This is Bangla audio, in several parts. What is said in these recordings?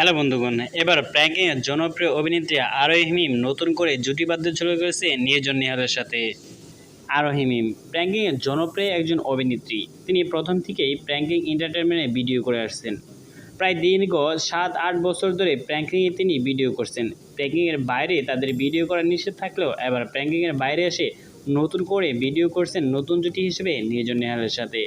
হ্যালো বন্ধুগণ, এবার প্র্যাঙ্কিং এর জনপ্রিয় অভিনেত্রী আরোহী মিম নতুন করে জুটি বাদ্য শুরু করেছে নির্জন নিহালের সাথে। আরোহী প্র্যাঙ্কিং এর জনপ্রিয় একজন অভিনেত্রী। তিনি প্রথম থেকেই প্র্যাঙ্কিং এন্টারটেনমেন্টে ভিডিও করে আসছেন। প্রায় দীর্ঘ সাত আট বছর ধরে প্র্যাঙ্কিংয়ে তিনি ভিডিও করছেন। প্র্যাঙ্কিংয়ের বাইরে তাদের ভিডিও করা নিষেধ থাকলেও এবার প্র্যাঙ্কিংয়ের বাইরে এসে নতুন করে ভিডিও করছেন নতুন জুটি হিসেবে নির্জন নিহালের সাথে।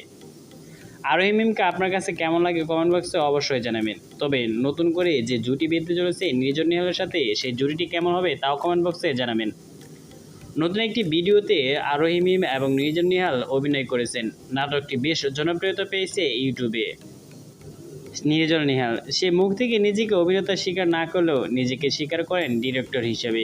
আরোহী মিমকে আপনার কাছে কেমন লাগে কমেন্ট বক্সে অবশ্যই জানাবেন। তবে নতুন করে যে জুটি বেঁধতে চলেছে নির্জন নিহালের সাথে, সেই জুটিটি কেমন হবে তাও কমেন্ট বক্সে জানাবেন। নতুন একটি ভিডিওতে আরোহী মিম এবং নির্জন নিহাল অভিনয় করেছেন। নাটকটি বেশ জনপ্রিয়তা পেয়েছে ইউটিউবে নির্জন নিহাল, সে মুখ থেকে নিজেকে অভিনেতা স্বীকার না করলেও নিজেকে স্বীকার করেন ডিরেক্টর হিসেবে।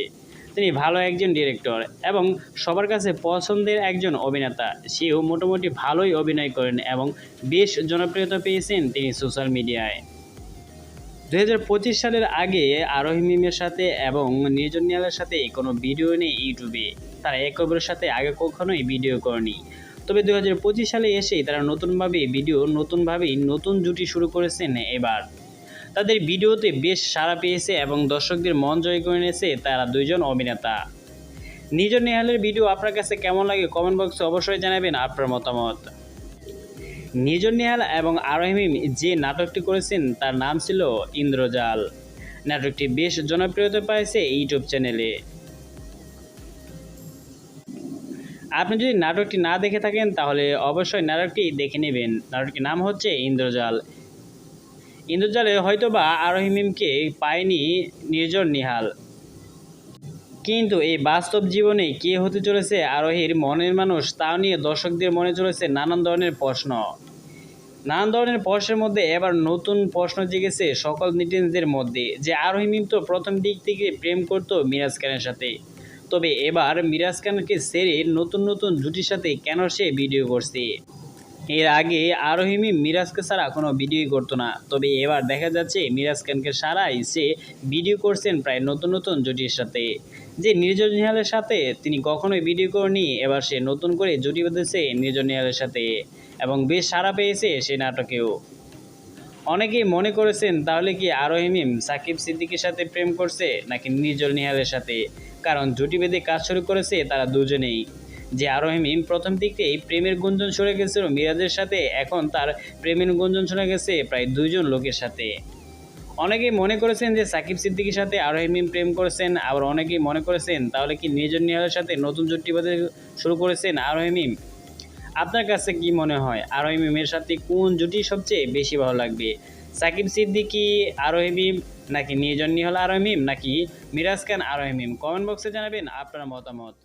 তিনি ভালো একজন ডিরেক্টর এবং সবার কাছে পছন্দের একজন অভিনেতা। সেও মোটামুটি ভালোই অভিনয় করেন এবং বেশ জনপ্রিয়তা পেয়েছেন তিনি সোশ্যাল মিডিয়ায় দুই হাজার পঁচিশ সালের আগে আরোহী মিমের সাথে এবং নির্জন নিয়ালের সাথে কোনো ভিডিও নেই ইউটিউবে। তারা এক অপরের সাথে আগে কখনোই ভিডিও করেনি। তবে দুই হাজার পঁচিশ সালে এসেই তারা নতুনভাবে ভিডিও নতুনভাবেই নতুন জুটি শুরু করেছেন এবার। তাদের ভিডিওতে বেশ সাড়া পেয়েছে এবং দর্শকদের মন জয় করে নিয়েছে তারা দুইজন অভিনেতা। নিজ নেহালের ভিডিও আপনার কাছে কেমন লাগে কমেন্ট বক্সে অবশ্যই জানাবেন আপনার মতামত। নিজন নেহাল এবং আরহিম যে নাটকটি করেছেন তার নাম ছিল ইন্দ্রজাল। নাটকটি বেশ জনপ্রিয়তা পেয়েছে ইউটিউব চ্যানেলে। আপনি যদি নাটকটি না দেখে থাকেন তাহলে অবশ্যই নাটকটি দেখে নেবেন। নাটকটির নাম হচ্ছে ইন্দ্রজাল। ইন্দ্রজালে হয়তোবা আরোহী মিমকে পায়নি নির্জন নিহাল। কিন্তু এই বাস্তব জীবনে কে হতে চলেছে আরোহীর মনের মানুষ তা নিয়ে দর্শকদের মনে চলেছে নানান ধরনের প্রশ্ন। নানান ধরনের প্রশ্নের মধ্যে এবার নতুন প্রশ্ন জেগেছে সকল নিটিজদের মধ্যে, যে আরোহী মিম তো প্রথম দিক থেকে প্রেম করতো মিরাজ খানের সাথে। তবে এবার মিরাজ খানকে সেরে নতুন নতুন জুটির সাথে কেন সে ভিডিও করছে? এর আগে আরোহিমি মিরাজকে ছাড়া কোনো ভিডিওই করতো না। তবে এবার দেখা যাচ্ছে মিরাজ খানকে সারাই সে ভিডিও করছেন প্রায় নতুন নতুন জুটির সাথে। যে নির্জন নিহালের সাথে তিনি কখনোই ভিডিও করেনি এবার সে নতুন করে জুটি বেঁধেছে নির্জন নিহালের সাথে এবং বেশ সাড়া পেয়েছে সে নাটকেও। অনেকেই মনে করেছেন, তাহলে কি আরোহিমিম সাকিব সিদ্দিকের সাথে প্রেম করছে নাকি নির্জল নিহালের সাথে? কারণ জুটি বেঁধে কাজ শুরু করেছে তারা দুজনেই। যে আরোহিমিম প্রথম থেকেই প্রেমের গুঞ্জন শুনে গেছিল মিরাজের সাথে, এখন তার প্রেমের গুঞ্জন শুনে গেছে প্রায় দুইজন লোকের সাথে। অনেকেই মনে করেছেন যে সাকিব সিদ্দিকির সাথে আরোহিমিম প্রেম করেছেন, আবার অনেকেই মনে করেছেন তাহলে কি নির্জন নিহালের সাথে নতুন জুটি বেঁধে শুরু করেছেন আরোহিমিম আপনার কাছে কি মনে হয় আরোহিমিমের সাথে কোন জুটি সবচেয়ে বেশি ভালো লাগবে? সাকিব সিদ্দিকি আরোহিমিম নাকি নির্জন নিহল আরোহিমিম নাকি মিরাজ খান আরোহিমিম কমেন্ট বক্সে জানাবেন আপনার মতামত।